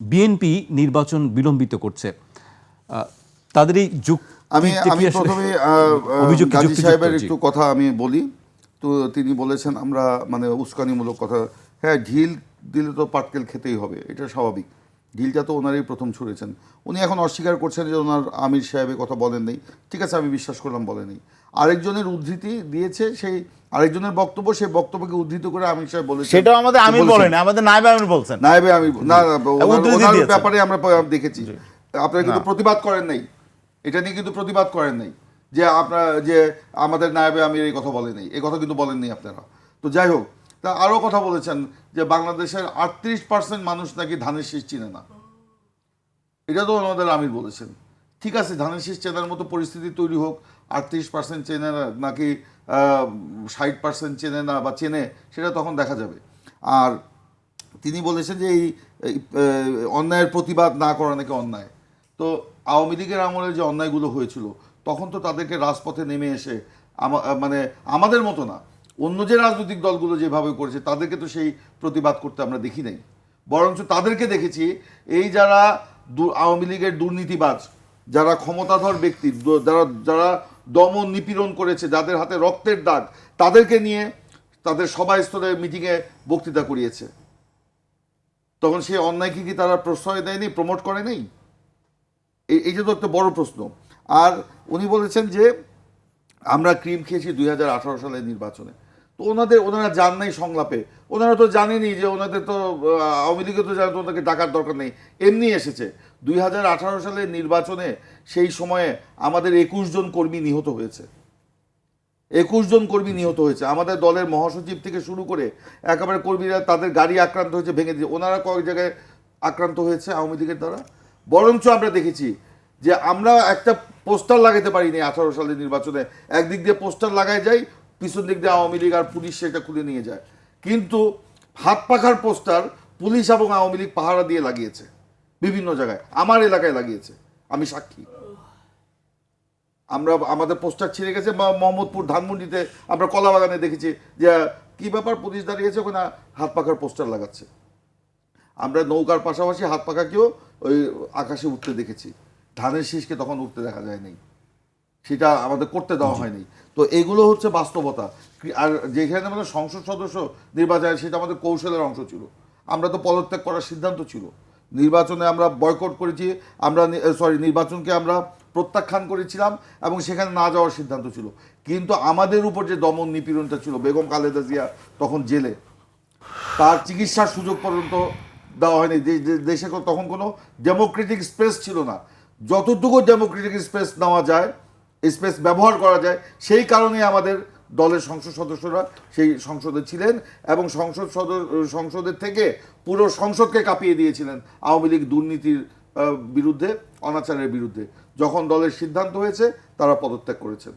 BNP নির্বাচন বিলম্বিত করছে। তাদের এই যুগ আমি আমি প্রথমে গাজী সাহেবের একটু কথা আমি বলি। তো তিনি বলেছেন আমরা মানে উস্কানিমূলক কথা হ্যাঁ ঢিল দিলে তো পাটকেল খেতেই হবে এটা স্বাভাবিক। ঢিলটা তো ওনারই প্রথম ছুঁড়েছেন। উনি এখন অস্বীকার করছেন যে ওনার আমির সাহেবের কথা বলেন নেই। ঠিক আছে আমি বিশ্বাস করলাম বলেন নেই। আরেকজনের উদ্ধৃতি দিয়েছে সেই আরেকজনের বক্তব্য সেই বক্তব্যকে উদ্ধৃত করে আমির সাহেব বলেছেন। সেটাও আমাদের আমির। বলেন আমাদের নাইবে আমির বলছেন। নাইবে আমি না ওনার- ব্যাপারে আমরা দেখেছি। আপনারা কিন্তু প্রতিবাদ করেন নাই। এটা নিয়ে কিন্তু প্রতিবাদ করেন নাই। যে আপনার যে আমাদের নায়েবে আমির এই কথা বলেন নাই। এই কথা কিন্তু বলেননি আপনারা। তো যাই হোক তা আরও কথা বলেছেন যে বাংলাদেশের আটত্রিশ পার্সেন্ট মানুষ নাকি ধানের শীষ চিনে না। এটা তো আমাদের আমির বলেছেন। ঠিক আছে ধানের শীষ চেনার মতো পরিস্থিতি তৈরি হোক আটত্রিশ পার্সেন্ট চেনে না, নাকি ষাট পার্সেন্ট চেনে না বা চেনে, সেটা তখন দেখা যাবে। আর তিনি বলেছেন যে এই অন্যায়ের প্রতিবাদ না করা নাকি অন্যায়। তো আওয়ামী লীগের আমলে যে অন্যায়গুলো হয়েছিল, তখন তো তাদেরকে রাজপথে নেমে এসে মানে আমাদের মতো না, অন্য যে রাজনৈতিক দলগুলো যেভাবে করেছে, তাদেরকে তো সেই প্রতিবাদ করতে আমরা দেখি নাই। বরঞ্চ তাদেরকে দেখেছি, এই যারা আওয়ামী লীগের দুর্নীতিবাজ, যারা ক্ষমতাধর ব্যক্তি যারা যারা দমন নিপীড়ন করেছে, যাদের হাতে রক্তের দাগ, তাদেরকে নিয়ে তাদের সভা স্তরে মিটিংয়ে বক্তৃতা করিয়েছে। তখন সেই অন্যায়কে কি তারা প্রশ্রয় দেয়নি, প্রমোট করে নেই? এই তো একটা বড় প্রশ্ন। আর উনি বলেছেন যে, আমরা ক্রিম খেয়েছি দুই হাজার আঠারো সালের নির্বাচনে। তো ওনাদের, ওনারা যান নাই সংলাপে। ওনারা তো জানেনই যে ওনাদের তো আওয়ামী লীগে তো জানে তো ওনাদেরকে ডাকার দরকার নেই। এমনি এসেছে। দুই হাজার আঠারো সালের নির্বাচনে সেই সময়ে আমাদের একুশ জন কর্মী নিহত হয়েছে। একুশ জন কর্মী নিহত হয়েছে। আমাদের দলের মহাসচিব থেকে শুরু করে একেবারে কর্মীরা তাদের গাড়ি আক্রান্ত হয়েছে, ভেঙে দিয়ে ওনারা কয়েক জায়গায় আক্রান্ত হয়েছে আওয়ামী লীগের দ্বারা। বরঞ্চ আমরা দেখেছি যে আমরা একটা পোস্টার লাগাতে পারিনি আঠারো সালের নির্বাচনে। একদিক দিয়ে পোস্টার লাগায় যাই পিছন দিক দিয়ে আওয়ামী লীগ আর পুলিশ সেটা খুলে নিয়ে যায়। কিন্তু হাত পাখার পোস্টার পুলিশ এবং আওয়ামী লীগ পাহারা দিয়ে লাগিয়েছে, বিভিন্ন জায়গায়। আমার এলাকায় লাগিয়েছে। আমি সাক্ষী। আমরা আমাদের পোস্টার ছিঁড়ে গেছে। মোহাম্মদপুর ধানমন্ডিতে আমরা কলা বাগানে দেখেছি যে, কি ব্যাপার পুলিশ দাঁড়িয়েছে ওখানে? হাত পাখার পোস্টার লাগাচ্ছে। আমরা নৌকার পাশাপাশি হাত পাখাকেও ওই আকাশে উঠতে দেখেছি। ধানের শীষকে তখন উঠতে দেখা যায় নাই। সেটা আমাদের করতে দেওয়া হয়নি। তো এগুলো হচ্ছে বাস্তবতা। আর যেখানে আমাদের সংসদ সদস্য নির্বাচন সেটা আমাদের কৌশলের অংশ ছিল। আমরা তো পদত্যাগ করার সিদ্ধান্ত ছিল। নির্বাচনে আমরা বয়কট করেছি আমরা সরি নির্বাচনকে আমরা প্রত্যাখ্যান করেছিলাম এবং সেখানে না যাওয়ার সিদ্ধান্ত ছিল। কিন্তু আমাদের উপর যে দমন নিপীড়নটা ছিল বেগম খালেদা জিয়া তখন জেলে। তার চিকিৎসার সুযোগ পর্যন্ত দেওয়া হয়নি। দেশে তখন কোনো ডেমোক্রেটিক স্পেস ছিল না। যতটুকু ডেমোক্রেটিক স্পেস নেওয়া যায় স্পেস ব্যবহার করা যায়, সেই কারণে আমাদের দলের সংসদ সদস্যরা সেই সংসদে ছিলেন এবং সংসদ সংসদের থেকে পুরো সংসদকে কাঁপিয়ে দিয়েছিলেন আওয়ামী লীগ দুর্নীতির বিরুদ্ধে, অনাচারের বিরুদ্ধে। যখন দলের সিদ্ধান্ত হয়েছে, তারা পদত্যাগ করেছেন।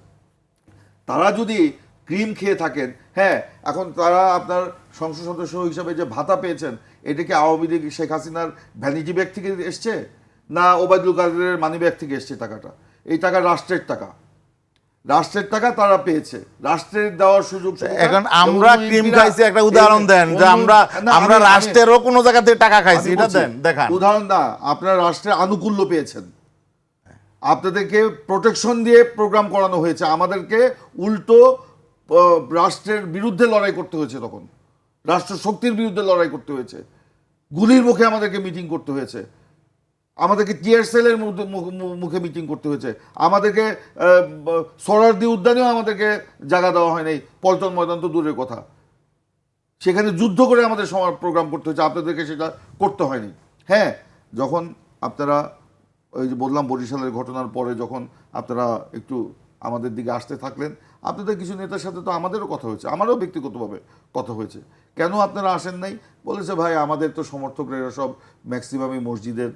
তারা যদি ক্রিম খেয়ে থাকেন হ্যাঁ এখন তারা আপনার সংসদ সদস্য হিসাবে যে ভাতা পেয়েছেন, এটা কি আওয়ামী লীগ শেখ হাসিনার ভ্যানিটি ব্যাগ থেকে এসছে? না ওবায়দুল কাদেরের মানি ব্যাগ থেকে এসছে টাকাটা? এই টাকা রাষ্ট্রের টাকা। রাষ্ট্রের টাকা তারা পেয়েছে। রাষ্ট্রের দেওয়ার সুযোগ এখন আমরা ক্রিম খাইছি একটা উদাহরণ দেন যে আমরা আমরা আমি- আমি- রাষ্ট্রেরও কোনো জায়গা থেকে টাকা খাইছি এটা দেন দেখান। উদাহরণ না আপনার রাষ্ট্রের আনুকূল্য পেয়েছেন। আপনাদেরকে প্রোটেকশন দিয়ে প্রোগ্রাম করানো হয়েছে। আমাদেরকে উল্টো রাষ্ট্রের বিরুদ্ধে লড়াই করতে হয়েছে তখন। রাষ্ট্র শক্তির বিরুদ্ধে লড়াই করতে হয়েছে। গুলির মুখে আমাদেরকে মিটিং করতে হয়েছে। আমাদেরকে টিয়ার সেলের মুখ- মিটিং করতে হয়েছে। আমাদেরকে সরারদি উদ্যানেও আমাদেরকে জায়গা দেওয়া হয়নি পল্টন ময়দান তো দূরের কথা। সেখানে যুদ্ধ করে আমাদের সময় প্রোগ্রাম করতে হয়েছে। আপনাদেরকে সেটা করতে হয়নি। হ্যাঁ যখন আপনারা ওই যে বললাম বরিশালের ঘটনার পরে যখন আপনারা একটু আমাদের দিকে আসতে থাকলেন, আপনাদের কিছু নেতার সাথে তো আমাদেরও কথা হয়েছে। আমারও ব্যক্তিগতভাবে কথা হয়েছে। কেন আপনারা আসেন নাই? বলেছে, ভাই, আমাদের তো সমর্থকরা এরা সব ম্যাক্সিমামই মসজিদের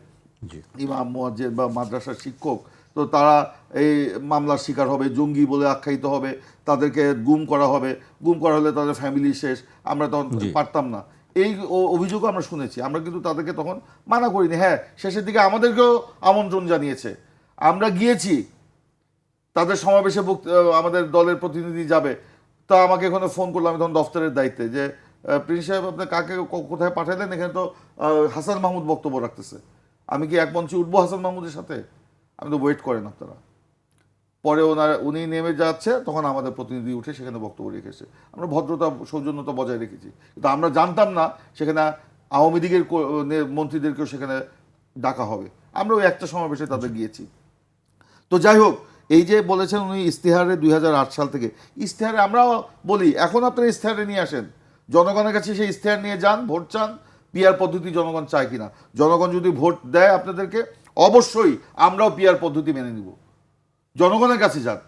ইমাম মুয়াজ্জেদ বা মাদ্রাসার শিক্ষক তো তারা এই মামলার শিকার হবে জঙ্গি বলে আখ্যায়িত হবে তাদেরকে গুম করা হবে। গুম করা হলে তাদের ফ্যামিলি শেষ আমরা তখন পারতাম না। এই অভিযোগও আমরা শুনেছি আমরা কিন্তু তাদেরকে তখন মানা করিনি। হ্যাঁ শেষের দিকে আমাদেরকেও আমন্ত্রণ জানিয়েছে। আমরা গিয়েছি তাদের সমাবেশে আমাদের দলের প্রতিনিধি যাবে। তা আমাকে এখানে ফোন করল আমি তখন দফতরের দায়িত্বে যে প্রিন্স সাহেব আপনার কাকে কোথায় পাঠালেন? এখানে তো হাসান মাহমুদ বক্তব্য রাখতেছে। আমি কি এক মঞ্চে উঠবো হাসান মাহমুদের সাথে? আমি তো ওয়েট করেন আপনারা। পরে ওনার উনি নেমে যাচ্ছে তখন আমাদের প্রতিনিধি উঠে সেখানে বক্তব্য রেখেছে আমরা ভদ্রতা সৌজন্যতা বজায় রেখেছি। কিন্তু আমরা জানতাম না সেখানে আওয়ামী লীগের মন্ত্রীদেরকেও সেখানে ডাকা হবে। আমরা ওই একটা সমাবেশে তাদের গিয়েছি। তো যাই হোক এই যে বলেছেন উনি ইস্তেহারে দুই হাজার আট সাল থেকে ইস্তেহারে আমরাও বলি এখন আপনারা ইস্তেহারে নিয়ে আসেন। জনগণের কাছে সেই ইস্তেহার নিয়ে যান ভোট চান পিয়ার পদ্ধতি জনগণ চায় কিনা? জনগণ যদি ভোট দেয় আপনাদেরকে, অবশ্যই আমরাও পিয়ার পদ্ধতি মেনে নিব। জনগণের কাছে যান।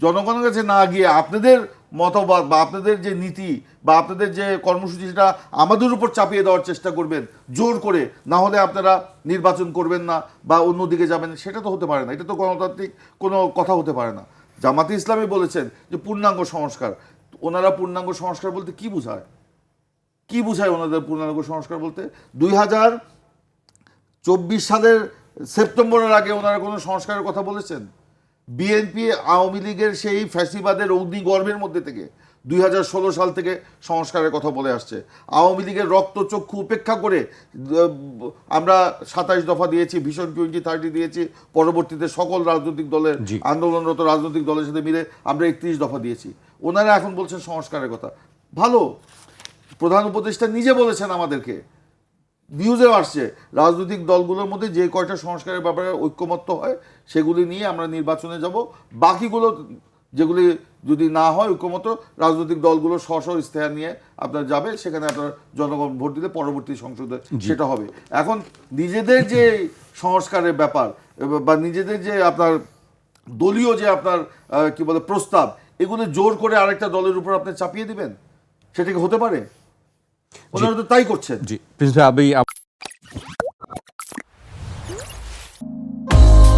জনগণের কাছে না গিয়ে আপনাদের মতবাদ বা আপনাদের যে নীতি বা আপনাদের যে কর্মসূচি সেটা আমাদের উপর চাপিয়ে দেওয়ার চেষ্টা করবেন, জোর করে। না হলে আপনারা নির্বাচন করবেন না বা অন্যদিকে যাবেন, সেটা তো হতে পারে না। এটা তো গণতান্ত্রিক কোনো কথা হতে পারে না। জামাতে ইসলামী বলেছেন যে, পূর্ণাঙ্গ সংস্কার। ওনারা পূর্ণাঙ্গ সংস্কার বলতে কি বোঝায়? কি বোঝায় ওনাদের পূর্ণাঙ্গ সংস্কার বলতে? দুই হাজার চব্বিশ সালের সেপ্টেম্বরের আগে ওনারা কোনো সংস্কারের কথা বলেছেন? বিএনপি আওয়ামী লীগের সেই ফ্যাসিবাদের অগ্নিগর্ভের মধ্যে থেকে দুই হাজার ষোলো সাল থেকে সংস্কারের কথা বলে আসছে। আওয়ামী লীগের রক্তচক্ষু উপেক্ষা করে আমরা সাতাইশ দফা দিয়েছি ভীষণ টোয়েন্টি থার্টি দিয়েছি পরবর্তীতে সকল রাজনৈতিক দলের আন্দোলনরত রাজনৈতিক দলের সাথে মিলে আমরা একত্রিশ দফা দিয়েছি। ওনারা এখন বলছেন সংস্কারের কথা। ভালো প্রধান উপদেষ্টা নিজে বলেছেন আমাদেরকে। নিউজেও আসছে রাজনৈতিক দলগুলোর মধ্যে যে কয়টা সংস্কারের ব্যাপারে ঐক্যমত্য হয় সেগুলি নিয়ে আমরা নির্বাচনে যাব। বাকিগুলো যেগুলি যদি না হয় ঐক্যমত রাজনৈতিক দলগুলো স্ব স্ব ইস্তেহার নিয়ে আপনার যাবে সেখানে আপনার জনগণ ভোট দিলে পরবর্তী সংসদে সেটা হবে। এখন নিজেদের যে সংস্কারের ব্যাপার বা নিজেদের যে আপনার দলীয় যে আপনার কি বলে প্রস্তাব এগুলো জোর করে আরেকটা দলের উপর আপনি চাপিয়ে দিবেন? সেটা কি হতে পারে? ওনারা তো তাই করছেন। জি প্রিন্স ভাই আমি